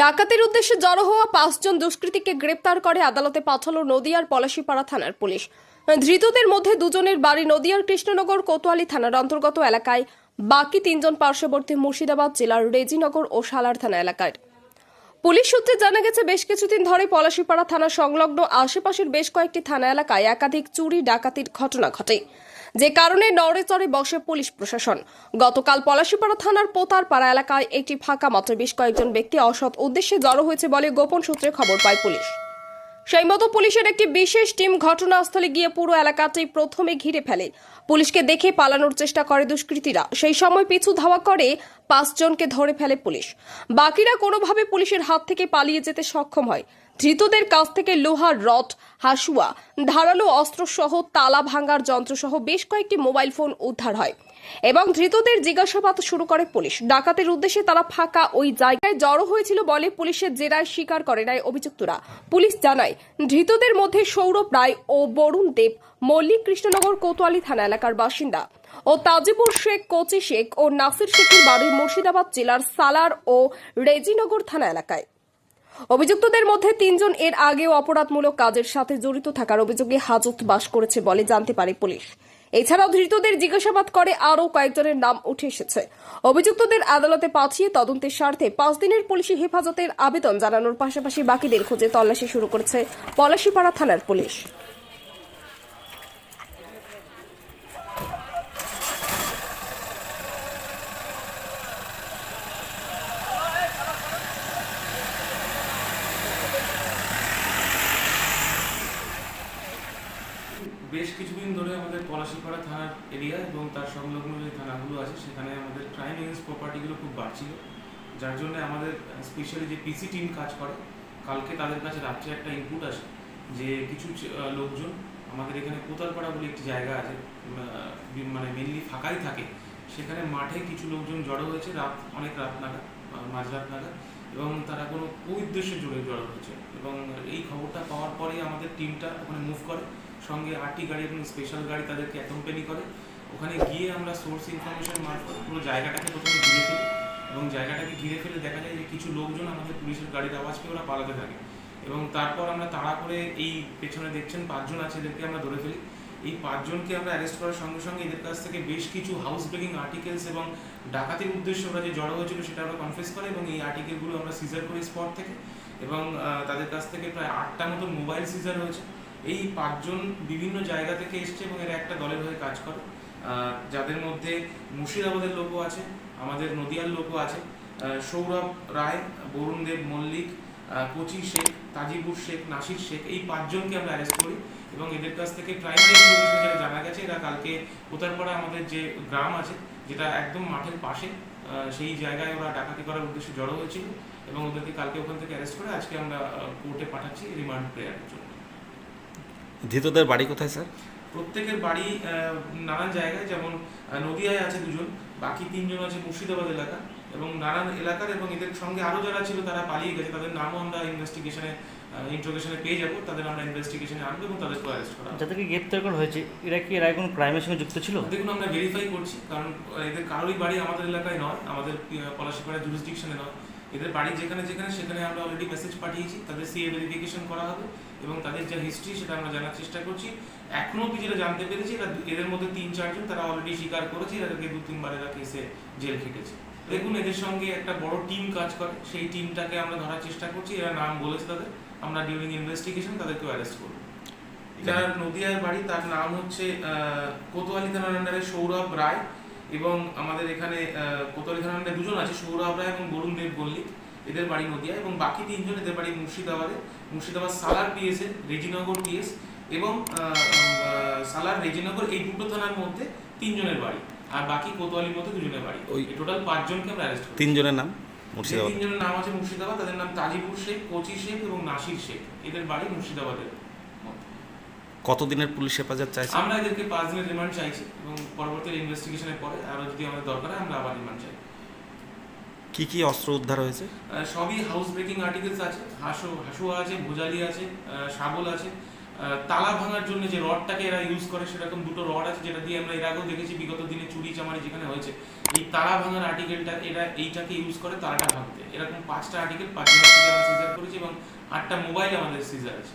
ডাকাতির উদ্দেশ্যে জড়ো হওয়া পাঁচজন দুষ্কৃতীকে গ্রেপ্তার করে আদালতে পাঠালো নদিয়ার পলাশীপাড়া থানার পুলিশ। ধৃতদের মধ্যে দুজনের বাড়ি নদিয়ার কৃষ্ণনগর কোতোয়ালি থানার অন্তর্গত এলাকায়। বাকি তিনজন পার্শ্ববর্তী মুর্শিদাবাদ জেলার রেজিনগর ও সালার থানা এলাকায় পুলিশ সূত্রে জানা গেছে, বেশ কিছুদিন ধরে পলাশীপাড়া থানা সংলগ্ন আশেপাশের বেশ কয়েকটি থানা এলাকায় একাধিক চুরি, ডাকাতির ঘটনা ঘটে। যে কারণে নড়ে চড়ে বসে পুলিশ প্রশাসন। গতকাল পলাশীপাড়া থানার পোতারপাড়া এলাকায় একটি ফাঁকা মাত্র বেশ কয়েকজন ব্যক্তি অসৎ উদ্দেশ্যে জড়ো হয়েছে বলে গোপন সূত্রে খবর পায় পুলিশ। সেই মতো পুলিশের একটি বিশেষ টিম ঘটনাস্থলে গিয়ে পুরো এলাকাটি প্রথমে ঘিরে ফেলে। পুলিশকে দেখে পালানোর চেষ্টা করে দুষ্কৃতীরা। সেই সময় পিছু ধাওয়া করে পাঁচজনকে ধরে ফেলে পুলিশ। বাকিরা কোনোভাবে পুলিশের হাত থেকে পালিয়ে যেতে সক্ষম হয়। ধৃতদের কাছ থেকে লোহার রড হাসুয়া, ধারালো অস্ত্রসহ তালা ভাঙার যন্ত্রসহ বেশ কয়েকটি মোবাইল ফোন উদ্ধার হয়। এবং ধৃতদের জিজ্ঞাসাবাদ শুরু করে পুলিশ। ডাকাতের উদ্দেশ্যে তারা ফাঁকা ওই জায়গায় জড়ো হয়েছিল বলে পুলিশের জেরায় স্বীকার করে নেয় অভিযুক্তরা। পুলিশ জানায়, ধৃতদের মধ্যে সৌরভ রায় ও বরুণ দেব মল্লিক কৃষ্ণনগর কোতোয়ালি থানা এলাকার বাসিন্দা ও তাজিবুর শেখ কোচি শেখ ও নাসির শেখের বাড়ি মুর্শিদাবাদ জেলার সালার ও রেজিনগর থানা এলাকায়। অভিযুক্তদের মধ্যে তিনজন এর আগেও অপরাধমূলক কাজের সাথে জড়িত থাকার অভিযোগে হাজত বাস করেছে বলে জানতে পারে পুলিশ। এছাড়াও ধৃতদের জিজ্ঞাসাবাদ করে আরও কয়েকজনের নাম উঠে এসেছে। অভিযুক্তদের আদালতে পাঠিয়ে তদন্তের স্বার্থে পাঁচ দিনের পুলিশি হেফাজতের আবেদন জানানোর পাশাপাশি বাকিদের খোঁজে তল্লাশি শুরু করেছে পলাশিপাড়া থানার পুলিশ। বেশ কিছুদিন ধরে আমাদের পলাশিপাড়া থানার এরিয়া এবং তার সংলগ্ন যে থানাগুলো আছে, সেখানে আমাদের ক্রাইম এগেন্স প্রপার্টিগুলো খুব বাড়ছিল। যার জন্য আমাদের স্পেশালি যে পিসি টিম কাজ করে, কালকে তাদের কাছে রাত্রে একটা ইনপুট আসে যে কিছু লোকজন আমাদের এখানে কোতালপাড়া বলে একটি জায়গা আছে মানে মেনলি ফাঁকাই থাকে, সেখানে মাঠে কিছু লোকজন জড়ো হয়েছে রাত, অনেক রাত নাগাদ মাঝরাত নাগাদ এবং তারা কোনো উদ্দেশ্যে জুড়ে, জড়ো হয়েছে এবং এই খবরটা পাওয়ার পরেই আমাদের টিমটা ওখানে মুভ করে। সঙ্গে আরটি গাড়ি এবং স্পেশাল গাড়ি তাদেরকে অ্যাকম্পানি করে। ওখানে গিয়ে আমরা সোর্স ইনফরমেশন মারফত পুরো জায়গাটাকে প্রথমে ঘিরে ফেলি এবং জায়গাটাকে ঘিরে ফেলে দেখা যায় যে কিছু লোকজন আমাদের পুলিশের গাড়ির আওয়াজকে ওরা পালাতে থাকে। এবং তারপর আমরা তাড়া করে এই পেছনে দেখছেন পাঁচজন আছে এদেরকে আমরা ধরে ফেলি। এই পাঁচজনকে আমরা অ্যারেস্ট করার সঙ্গে সঙ্গে এদের কাছ থেকে বেশ কিছু হাউস ব্রেকিং আর্টিকেলস এবং ডাকাতির উদ্দেশ্যে ওরা যে জড়ো হয়েছিল সেটা আমরা কনফেস করে এবং এই আর্টিকেলগুলো আমরা সিজার করি স্পট থেকে এবং তাদের কাছ থেকে প্রায় আটটা মতো মোবাইল সিজার হয়েছে। এই পাঁচজন বিভিন্ন জায়গা থেকে এসছে এবং এরা একটা দলের হয়ে কাজ করে। যাদের মধ্যে মুর্শিদাবাদের লোকও আছে, আমাদের নদিয়ার লোকও আছে। সৌরভ রায়, বরুণ দেব মল্লিক কোচি শেখ, তাজিবুর শেখ, নাসির শেখ, এই পাঁচজনকে আমরা অ্যারেস্ট করি এবং এদের কাছ থেকে যেটা জানা গেছে, এরা কালকে কোতারপাড়া আমাদের যে গ্রাম আছে, যেটা একদম মাঠের পাশে সেই জায়গায় ওরা ডাকাতি করার উদ্দেশ্যে জড়ো হয়েছিল এবং ওদেরকে কালকে ওখান থেকে অ্যারেস্ট করে আজকে আমরা কোর্টে পাঠাচ্ছি রিমান্ড প্রেয়ারের জন্য। ধৃতদের বাড়ি কোথায় স্যার? প্রত্যেকের বাড়ি নানান জায়গায় যেমন নদিয়ায় আছে দুজন বাকি তিনজন আছে মুর্শিদাবাদ এলাকা এবং নানান এলাকার এবং এদের সঙ্গে আরও যারা ছিল তারা পালিয়ে গেছে। তাদের নামও আমরা ইনভেস্টিগেশনে ইন্ট্রোগেশনে পেয়ে যাব। তাদের আমরা ইনভেস্টিগেশনে আনব এবং তাদেরকে অ্যারেস্ট করা যাদেরকে গ্রেপ্তার করা হয়েছে এরা কি এরা কোনো ক্রাইমের সঙ্গে যুক্ত ছিল? দেখুন আমরা ভেরিফাই করছি কারণ এদের কারোরই বাড়ি আমাদের এলাকায় নয় আমাদের পলাশিপাড়া জুরিসডিকশনে নয়। এদের বাড়ি যেখানে যেখানে সেখানে আমরা অলরেডি মেসেজ পাঠিয়েছি তাদের সিএ ভেরিফিকেশন করা হবে এবং তাদের যা হিস্ট্রি সেটা আমরা জানার চেষ্টা করছি। এখনও অব্দি যেটা জানতে পেরেছি এরা এদের মধ্যে তিন চারজন তারা অলরেডি স্বীকার করেছে এদেরকে দু তিনবার এরা কেসে জেল খেটেছে। দেখুন এদের সঙ্গে একটা বড় টিম কাজ করে সেই টিমটাকে আমরা ধরার চেষ্টা করছি এরা নাম বলেছে তাদের। আমরা ডিউরিং ইনভেস্টিগেশন তাদেরকে অ্যারেস্ট করব। যার নদিয়ার বাড়ি তার নাম হচ্ছে কোতোয়ালি থানার আন্ডারে সৌরভ রায়। এবং আমাদের এখানে আহ, কোতোয়ালি থানার দুজন আছে সৌরভ রায় এবং বরুণ দেব বল্লিক এদের বাড়ি নদিয়া এবং বাকি তিনজন এদের বাড়ি মুর্শিদাবাদে। মুর্শিদাবাদ সালার পিএস এ রেজিনগর পিএস এবং সালার রেজিনগর এই দুটো থানার মধ্যে তিনজনের বাড়ি। আর বাকি কোতোয়ালির মধ্যে দুজনের বাড়ি। ওই- টোটাল পাঁচজনকে আমরা অ্যারেস্ট করি তিনজনের নাম? মুর্শিদাবাদ। তিনজনের নাম আছে মুর্শিদাবাদ তাদের নাম তাজিবুর শেখ কোচি শেখ এবং নাসির শেখ। এদের বাড়ি মুর্শিদাবাদের। কতদিনের পুলিশ হেফাজত চাইছে? আমরা এদেরকে পাঁচ দিনের রিমান্ড চাইছি এবং পরবর্তী ইনভেস্টিগেশনের পরে আরও যদি আমাদের দরকার হয় আমরা আবার রিমান্ড চাই। কি কি অস্ত্র উদ্ধার হয়েছে? সবই হাউস ব্রেকিং আর্টিকেলস আছে। হাসু হাসুয়া আছে ভোজালি আছে শাবল আছে। তালা ভাঙার জন্য যে রডটাকে এরা ইউজ করে সেরকম দুটো রড আছে যেটা দিয়ে আমরা এর আগেও দেখেছি বিগত দিনে চুরি চামারি যেখানে হয়েছে। এই তালা ভাঙার আর্টিকেলটা এরা এইটাকে ইউজ করে তালাটা ভাঙতে। এরকম পাঁচটা আর্টিকেল পাঁচজনের থেকে আমরা সিজার করেছি এবং আটটা মোবাইল আমাদের সিজার আছে।